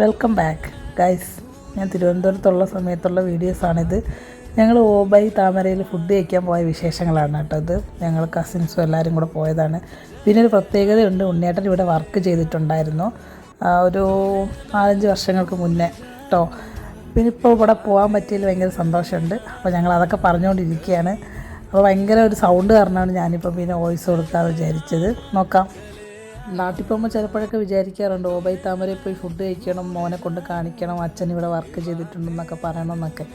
Welcome back guys ഞാൻ തിരുവനന്തപുരത്തുള്ള സമയത്തുള്ള വീഡിയോസാണിത് ഞങ്ങൾ ഓബൈ താമരയിൽ ഫുഡ് കഴിക്കാൻ പോയ വിശേഷങ്ങളാണ് കേട്ടോ ഇത്. ഞങ്ങൾ കസിൻസും എല്ലാവരും കൂടെ പോയതാണ്. പിന്നെ ഒരു പ്രത്യേകതയുണ്ട്. ഉണ്ണിയേട്ടൻ ഇവിടെ വർക്ക് ചെയ്തിട്ടുണ്ടായിരുന്നു. ഒരു നാലഞ്ച് വർഷങ്ങൾക്ക് മുന്നേ കേട്ടോ പിന്നെ ഇപ്പോൾ ഇവിടെ പോകാൻ പറ്റിയതിൽ ഭയങ്കര സന്തോഷമുണ്ട്. അപ്പോൾ ഞങ്ങൾ അതൊക്കെ പറഞ്ഞുകൊണ്ടിരിക്കുകയാണ്. അപ്പോൾ ഭയങ്കര ഒരു സൗണ്ട് കാരണമാണ് ഞാനിപ്പോൾ പിന്നെ വോയിസ് കൊടുക്കാതെ വിചാരിച്ചത്. നോക്കാം. നാട്ടിൽ പോകുമ്പോൾ ചിലപ്പോഴൊക്കെ വിചാരിക്കാറുണ്ട് ഓബൈ താമരയിൽ പോയി ഫുഡ് കഴിക്കണം മോനെ കൊണ്ട് കാണിക്കണം അച്ഛൻ ഇവിടെ വർക്ക് ചെയ്തിട്ടുണ്ടെന്നൊക്കെ പറയണം എന്നൊക്കെ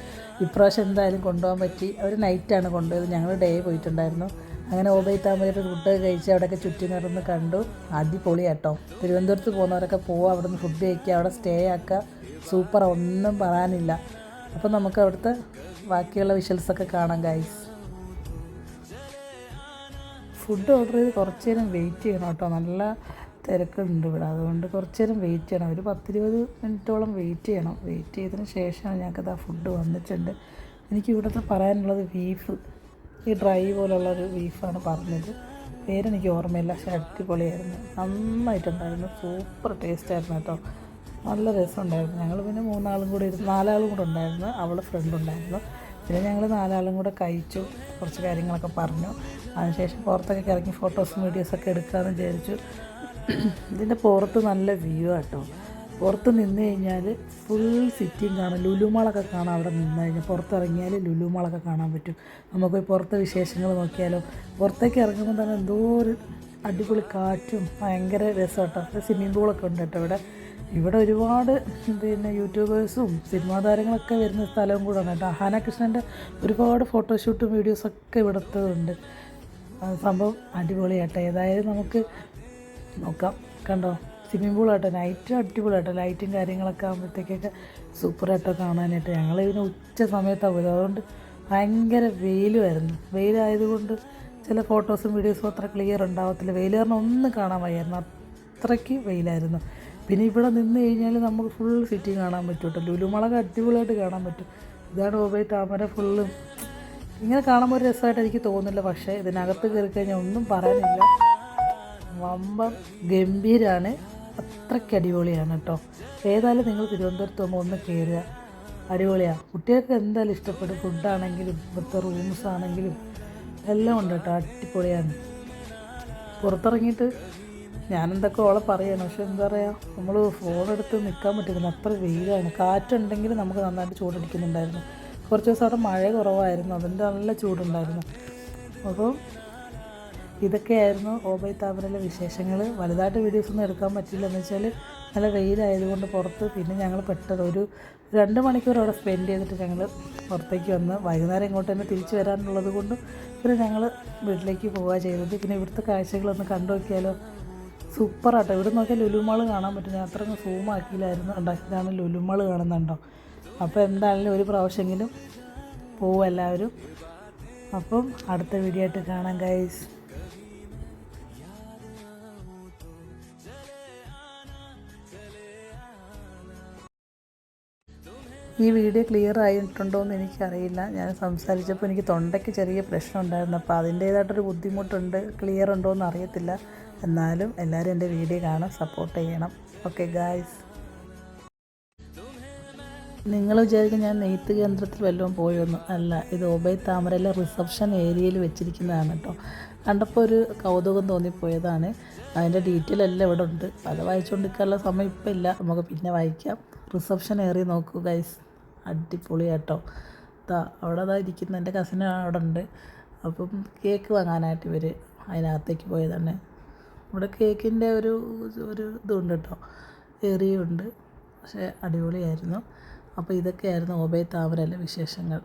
ഇപ്രാവശ്യം എന്തായാലും കൊണ്ടുപോകാൻ പറ്റി. ഒരു നൈറ്റാണ് കൊണ്ടുപോയത്. ഞങ്ങൾ ഡേ പോയിട്ടുണ്ടായിരുന്നു. അങ്ങനെ ഓബൈ താമരയുടെ ഫുഡ് കഴിച്ച് അവിടെയൊക്കെ ചുറ്റി നടന്ന് കണ്ടു. അടിപൊളി കേട്ടോ തിരുവനന്തപുരത്ത് പോകുന്നവരൊക്കെ പോവുക അവിടെ നിന്ന് ഫുഡ് കഴിക്കുക അവിടെ സ്റ്റേ ആക്കുക. സൂപ്പർ ഒന്നും പറയാനില്ല. അപ്പോൾ നമുക്ക് അവിടുത്തെ ബാക്കിയുള്ള വിഷ്വൽസൊക്കെ കാണാം ഗൈസ് ഫുഡ് ഓർഡർ ചെയ്ത് കുറച്ച് നേരം വെയിറ്റ് ചെയ്യണം കേട്ടോ. നല്ല തിരക്കുണ്ട് ഇവിടെ. അതുകൊണ്ട് കുറച്ച് നേരം വെയിറ്റ് ചെയ്യണം. ഒരു പത്തിരുപത് മിനിറ്റോളം വെയിറ്റ് ചെയ്യണം. വെയിറ്റ് ചെയ്തതിന് ശേഷമാണ് ഞങ്ങൾക്കത് ആ ഫുഡ് വന്നിട്ടുണ്ട്. എനിക്ക് ഇവിടുത്തെ പറയാനുള്ളത് ബീഫ് ഈ ഡ്രൈ പോലുള്ള ഒരു ബീഫാണ് പറഞ്ഞത്. പേരെനിക്ക് ഓർമ്മയില്ല. പക്ഷേ അടിപൊളിയായിരുന്നു. നന്നായിട്ടുണ്ടായിരുന്നു. സൂപ്പർ ടേസ്റ്റ് ആയിരുന്നു കേട്ടോ. നല്ല രസമുണ്ടായിരുന്നു. ഞങ്ങൾ പിന്നെ മൂന്നാളും കൂടി ഇരുന്ന് നാലാളും കൂടെ ഉണ്ടായിരുന്നു. അവളെ ഫ്രണ്ട് ഉണ്ടായിരുന്നു. പിന്നെ ഞങ്ങൾ നാലാളും കൂടെ കഴിച്ചു. കുറച്ച് കാര്യങ്ങളൊക്കെ പറഞ്ഞു. അതിനുശേഷം പുറത്തൊക്കെ ഇറങ്ങി ഫോട്ടോസും വീഡിയോസൊക്കെ എടുക്കാമെന്ന് വിചാരിച്ചു. ഇതിന്റെ പുറത്ത് നല്ല വ്യൂ ആട്ടോ. പുറത്ത് നിന്ന് കഴിഞ്ഞാൽ ഫുൾ സിറ്റിയും കാണാം. ലുലുമാളൊക്കെ കാണാം അവിടെ നിന്ന് കഴിഞ്ഞാൽ. പുറത്തിറങ്ങിയാൽ ലുലുമാളൊക്കെ കാണാൻ പറ്റും. നമുക്ക് പുറത്ത് വിശേഷങ്ങൾ നോക്കിയാലോ. പുറത്തേക്ക് ഇറങ്ങുമ്പോൾ തന്നെ എന്തോ ഒരു അടിപൊളി കാറ്റും ഭയങ്കര രസം കേട്ടോ സ്വിമ്മിംഗ് പൂളൊക്കെ ഉണ്ട് കേട്ടോ ഇവിടെ. ഇവിടെ ഒരുപാട് പിന്നെ യൂട്യൂബേഴ്സും സിനിമാ താരങ്ങളൊക്കെ വരുന്ന സ്ഥലവും കൂടാണ് കേട്ടോ. അഹാന കൃഷ്ണന്റെ ഒരുപാട് ഫോട്ടോഷൂട്ടും വീഡിയോസൊക്കെ ഇവിടുത്തെ ഉണ്ട്. ആ സംഭവം അടിപൊളിയാട്ടോ. ഏതായാലും നമുക്ക് നോക്കാം. കണ്ടോ? സ്വിമ്മിംഗ് പൂൾ നൈറ്റും അടിപൊളിയാട്ടോ ലൈറ്റും കാര്യങ്ങളൊക്കെ ആകുമ്പോഴത്തേക്കൊക്കെ സൂപ്പറായിട്ടോ കാണാനായിട്ട്. ഞങ്ങൾ ഇതിന് ഉച്ച സമയത്താണ് പോയത്. അതുകൊണ്ട് ഭയങ്കര വെയിലുമായിരുന്നു വെയിലായതുകൊണ്ട് ചില ഫോട്ടോസും വീഡിയോസും അത്ര ക്ലിയർ ഉണ്ടാവത്തില്ല. വെയിൽ കാരണം ഒന്നും കാണാൻ വയ്യായിരുന്നു. അത്രയ്ക്ക് വെയിലായിരുന്നു. പിന്നെ ഇവിടെ നിന്ന് കഴിഞ്ഞാൽ നമുക്ക് ഫുൾ സിറ്റി കാണാൻ പറ്റും ലുലുമളക അടിപൊളിയായിട്ട് കാണാൻ പറ്റും. ഇതാണ് ഓബൈ താമര ഫുള്ളും ഇങ്ങനെ കാണുമ്പോൾ ഒരു രസമായിട്ട് എനിക്ക് തോന്നുന്നില്ല. പക്ഷേ ഇതിനകത്ത് കയറി കഴിഞ്ഞാൽ ഒന്നും പറയാനില്ല. വമ്പം ഗംഭീരാണ്. അത്രയ്ക്ക് അടിപൊളിയാണ് കേട്ടോ. ഏതായാലും നിങ്ങൾ തിരുവനന്തപുരത്ത് പോകുമ്പോൾ ഒന്ന് കയറുക. അടിപൊളിയാണ് കുട്ടികൾക്ക് എന്തായാലും ഇഷ്ടപ്പെടും. ഫുഡാണെങ്കിലും ഇവിടുത്തെ റൂംസ് ആണെങ്കിലും. എല്ലാം ഉണ്ട് കേട്ടോ അടിപൊളിയാണ്. പുറത്തിറങ്ങിയിട്ട് ഞാനെന്തൊക്കെ ഓളെ പറയാണ് പക്ഷെ എന്താ പറയുക നമ്മൾ ഫോണെടുത്ത് നിൽക്കാൻ പറ്റുന്നില്ല അത്ര വെയിലാണ്. കാറ്റുണ്ടെങ്കിൽ നമുക്ക് നന്നായിട്ട് ചൂടടിക്കുന്നുണ്ടായിരുന്നു. കുറച്ച് ദിവസം അവിടെ മഴ കുറവായിരുന്നു അതിന്റെ നല്ല ചൂടുണ്ടായിരുന്നു. അപ്പോൾ ഇതൊക്കെയായിരുന്നു ഓബൈ താമരയിലെ വിശേഷങ്ങൾ വലുതായിട്ട് വീഡിയോസ് ഒന്നും എടുക്കാൻ പറ്റില്ല എന്ന് വെച്ചാൽ നല്ല വെയിലായതുകൊണ്ട് പുറത്ത് പിന്നെ ഞങ്ങൾ പെട്ടെന്ന് ഒരു രണ്ട് മണിക്കൂർ അവിടെ സ്പെൻഡ് ചെയ്തിട്ട് ഞങ്ങൾ പുറത്തേക്ക് വന്ന് വൈകുന്നേരം ഇങ്ങോട്ട് തന്നെ തിരിച്ചു വരാനുള്ളത് കൊണ്ട് പിന്നെ ഞങ്ങൾ വീട്ടിലേക്ക് പോവുക ചെയ്തത്. പിന്നെ ഇവിടുത്തെ കാഴ്ചകളൊന്ന് കണ്ടു നോക്കിയാലോ? സൂപ്പറാട്ടോ ഇവിടെ നോക്കിയാൽ ലുലുമാൾ കാണാൻ പറ്റും. ഞാൻ അത്ര സൂം ആക്കിയില്ലായിരുന്നു. കണ്ടോ? ഇതാണ് ലുലുമാൾ കാണുന്നുണ്ടോ? അപ്പോൾ എന്തായാലും ഒരു പ്രാവശ്യമെങ്കിലും പോവും എല്ലാവരും. അപ്പം അടുത്ത വീഡിയോ ആയിട്ട് കാണാം ഗൈസ് ഈ വീഡിയോ ക്ലിയർ ആയിട്ടുണ്ടോ എന്ന് എനിക്കറിയില്ല. ഞാൻ സംസാരിച്ചപ്പോൾ എനിക്ക് തൊണ്ടയ്ക്ക് ചെറിയ പ്രശ്നം ഉണ്ടായിരുന്നു. അപ്പോൾ അതിന്റേതായിട്ടൊരു ബുദ്ധിമുട്ടുണ്ട്. ക്ലിയർ ഉണ്ടോ എന്ന് അറിയത്തില്ല. എന്നാലും എല്ലാവരും എന്റെ വീഡിയോ കാണാൻ സപ്പോർട്ട് ചെയ്യണം. ഓക്കെ ഗായ്സ് നിങ്ങൾ വിചാരിക്കും ഞാൻ നെയ്ത്ത് കേന്ദ്രത്തിൽ വല്ലതും പോയൊന്നു. അല്ല ഇത് ഒബൈ താമരയിലെ റിസപ്ഷൻ ഏരിയയിൽ വെച്ചിരിക്കുന്നതാണ് കേട്ടോ കണ്ടപ്പോൾ ഒരു കൗതുകം തോന്നിപ്പോയതാണ്. അതിന്റെ ഡീറ്റെയിൽ എല്ലാം ഇവിടെ ഉണ്ട് അത് വായിച്ചുകൊണ്ടിരിക്കാനുള്ള സമയം ഇപ്പം ഇല്ല. നമുക്ക് പിന്നെ വായിക്കാം. റിസപ്ഷൻ ഏറി നോക്കൂ ഗൈസ് അടിപൊളി ദാ അവിടെ അതാ ഇരിക്കുന്ന എന്റെ കസിൻ അവിടെ ഉണ്ട്. അപ്പം കേക്ക് വാങ്ങാനായിട്ട് ഇവർ അതിനകത്തേക്ക് പോയതാണ്. ഇവിടെ കേക്കിന്റെ ഒരു ഒരു ഇതുണ്ട് കേട്ടോ. ഏറിയുണ്ട് പക്ഷേ അടിപൊളിയായിരുന്നു. അപ്പോൾ ഇതൊക്കെയായിരുന്നു ഓബേ താമരയിലെ വിശേഷങ്ങൾ.